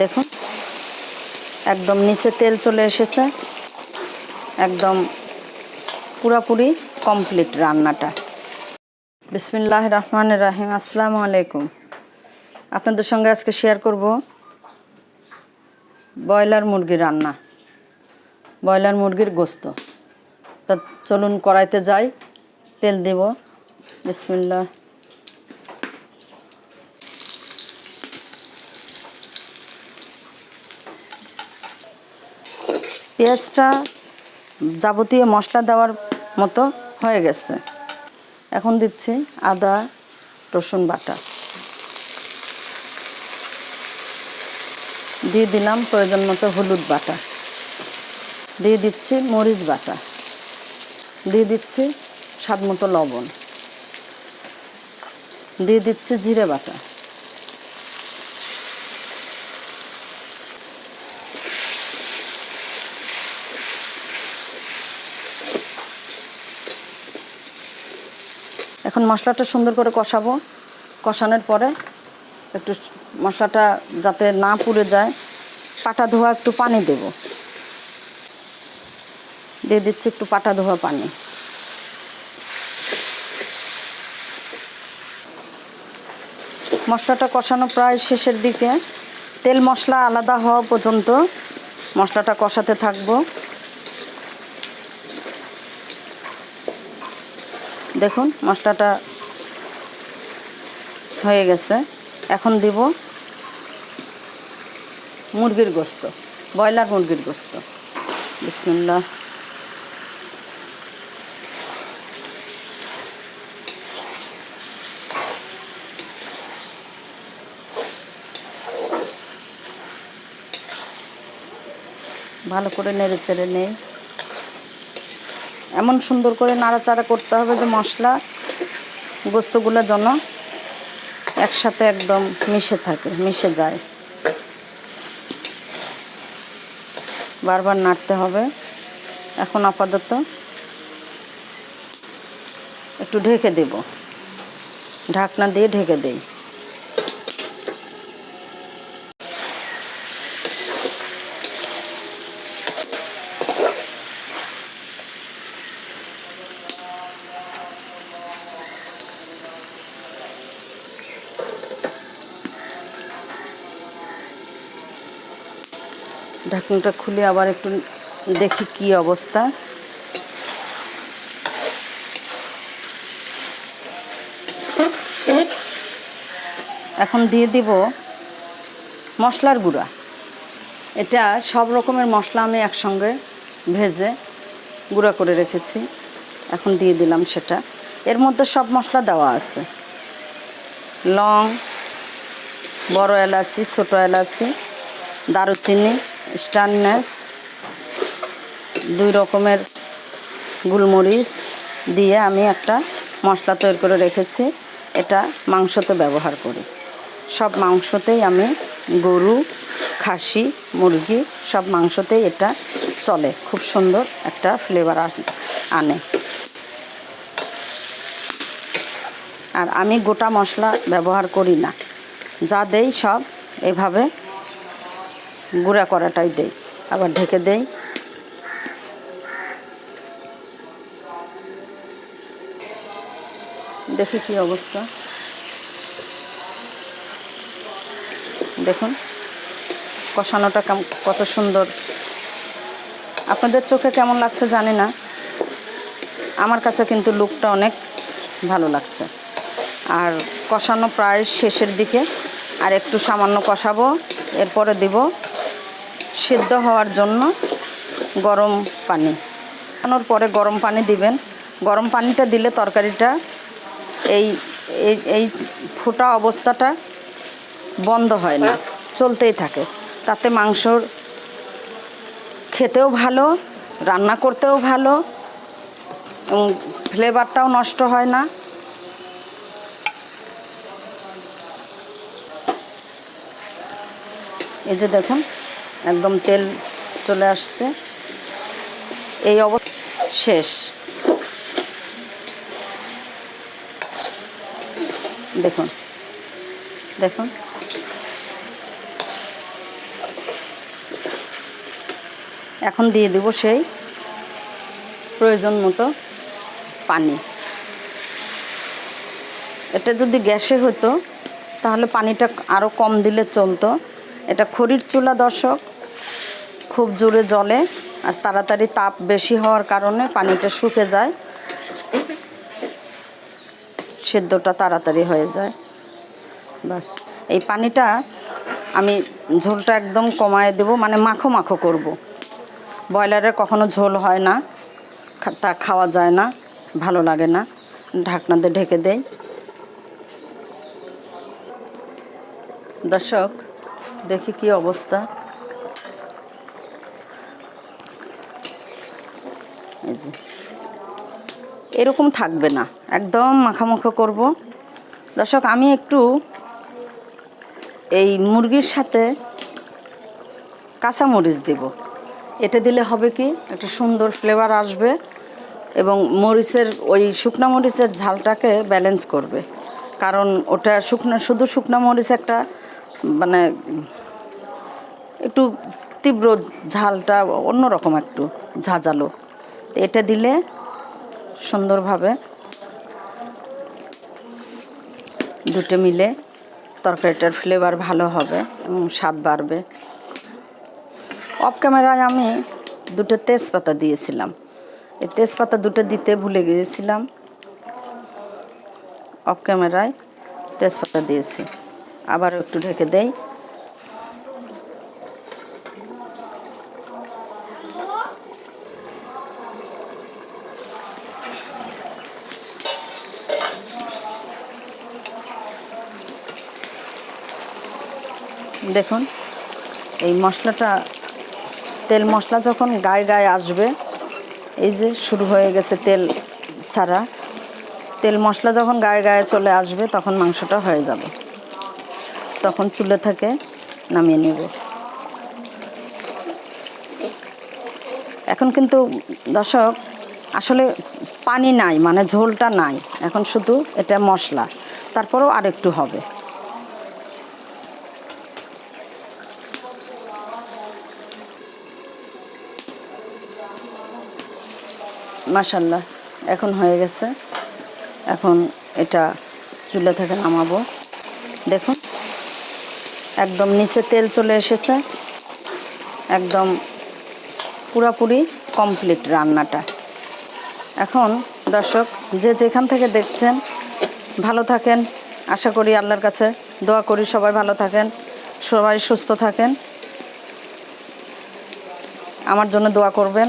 দেখুন। একদম নিচে তেল চলে এসেছে। একদম পুরাপুরি কমপ্লিট রান্নাটা। বিসমিল্লাহ রহমান রাহিম। আসসালামু আলাইকুম। আপনাদের সঙ্গে আজকে শেয়ার করব ব্রয়লার মুরগি রান্না। ব্রয়লার মুরগির গোস্ত। তা চলুন কড়াইতে যাই। তেল দেব। বিসমিল্লাহ। পেঁয়াজটা যাবতীয় মশলা দেওয়ার মতো হয়ে গেছে। এখন দিচ্ছি আদা, রসুন বাটা। দিয়ে দিলাম প্রয়োজন মতো হলুদ বাটা। দিয়ে দিচ্ছি মরিচ বাটা। দিয়ে দিচ্ছি স্বাদ মতো লবণ। দিয়ে দিচ্ছি জিরে বাটা। এখন মশলাটা সুন্দর করে কষাবো। কষানোর পরে একটু মশলাটা যাতে না পুড়ে যায়, পাটা ধোয়া একটু পানি দেব। দিয়ে দিচ্ছি একটু পাটা ধোয়া পানি। মশলাটা কষানো প্রায় শেষের দিকে। তেল মশলা আলাদা হওয়া পর্যন্ত মশলাটা কষাতে থাকব। দেখুন, মশলাটা হয়ে গেছে। এখন দিব মুরগির গোস্ত, ব্রয়লার মুরগির গোস্ত। বিসমিল্লা ভালো করে নেড়ে চেড়ে নেই। এমন সুন্দর করে নাড়াচাড়া করতে হবে যে মশলা গোস্তগুলো যেন একসাথে একদম মিশে থাকে, মিশে যায়। বারবার নাড়তে হবে। এখন আপাতত একটু ঢেকে দেব। ঢাকনা দিয়ে ঢেকে দেই। ঢাকনাটা খুলে আবার একটু দেখি কি অবস্থা। এখন দিয়ে দিব মশলার গুঁড়া। এটা সব রকমের মশলা আমি একসঙ্গে ভেজে গুঁড়া করে রেখেছি। এখন দিয়ে দিলাম সেটা। এর মধ্যে সব মশলা দেওয়া আছে। লং, বড় এলাচি, ছোটো এলাচি, দারুচিনি স্টারনেস দুই রকমের গোলমরিচ দিয়ে আমি একটা মশলা তৈরি করে রেখেছি। এটা মাংসতে ব্যবহার করি। সব মাংসতেই আমি গরু, খাসি, মুরগি সব মাংসতেই এটা চলে। খুব সুন্দর একটা ফ্লেভার আনে। আর আমি গোটা মশলা ব্যবহার করি না। যা দেই সব এভাবে গুঁড়া করাটাই দেই, আবার ঢেকে দেই। দেখি কি অবস্থা। দেখুন, কষানোটা কত সুন্দর। আপনাদের চোখে কেমন লাগছে জানি না। আমার কাছে কিন্তু লুকটা অনেক ভালো লাগছে। আর কষানো প্রায় শেষের দিকে, আর একটু সামান্য কষাবো, এরপরে দিব সিদ্ধ হওয়ার জন্য গরম পানি। কষানোর পরে গরম পানি দিবেন। গরম পানিটা দিলে তরকারিটা এই এই ফোটা অবস্থাটা বন্ধ হয় না, চলতেই থাকে। তাতে মাংসর খেতেও ভালো, রান্না করতেও ভালো, এবং ফ্লেভারটাও নষ্ট হয় না। এই যে দেখুন একদম তেল চলে আসছে। এই অবস্থা শেষ। দেখুন। দেখুন। এখন দিয়ে দেব সেই প্রয়োজন মতো পানি। এটা যদি গ্যাসে হতো, তাহলে পানিটা আরও কম দিলে চলতো। এটা খড়ির চুলা দর্শক। খুব জোরে জলে আর তাড়াতাড়ি তাপ বেশি হওয়ার কারণে পানিটা শুকে যায়। সেদ্ধটা তাড়াতাড়ি হয়ে যায়। বাস এই পানিটা আমি ঝোলটা একদম কমায় দেব মানে মাখো মাখো করব। ব্রয়লারের কখনো ঝোল হয় না তা খাওয়া যায় না, ভালো লাগে না। ঢাকনাতে ঢেকে দেই। দর্শক, দেখি কি অবস্থা। এই এরকম থাকবে না। একদম মাখামাখো করব। দর্শক, আমি একটু এই মুরগির সাথে কাঁচামরিচ দেব। এটা দিলে হবে কি, একটা সুন্দর ফ্লেভার আসবে এবং মরিচের, ওই শুকনো মরিচের ঝালটাকে ব্যালেন্স করবে। কারণ ওটা শুকনো, শুধু শুকনো মরিচ একটা মানে একটু তীব্র ঝালটা অন্যরকম একটু ঝাঁঝালো। তো এটা দিলে সুন্দরভাবে দুটো মিলে তরকারিটার ফ্লেভার ভালো হবে এবং স্বাদ বাড়বে। অফ ক্যামেরায় আমি দুটো তেজপাতা দিয়েছিলাম। এই তেজপাতা দুটো দিতে ভুলে গিয়েছিলাম। অফ ক্যামেরায় তেজপাতা দিয়েছি। আবার একটু ঢেকে দেই। দেখুন, এই মশলাটা, তেল মশলা যখন গায়ে গায়ে আসবে, এই যে শুরু হয়ে গেছে তেল ছাড়া, তেল মশলা যখন গায়ে গায়ে চলে আসবে, তখন মাংসটা হয়ে যাবে। তখন চুলে থেকে নামিয়ে নেব। এখন কিন্তু দর্শক, আসলে পানি নাই মানে ঝোলটা নাই, এখন শুধু এটা মশলা, তারপরেও আরেকটু হবে। মাশাল্লাহ এখন হয়ে গেছে। এখন এটা চুলা থেকে নামাবো। দেখুন, একদম নিচে তেল চলে এসেছে। একদম পুরাপুরি কমপ্লিট রান্নাটা। এখন দর্শক, যে যেখান থেকে দেখছেন, ভালো থাকেন। আশা করি আল্লাহর কাছে দোয়া করি, সবাই ভালো থাকেন, সবাই সুস্থ থাকেন। আমার জন্য দোয়া করবেন।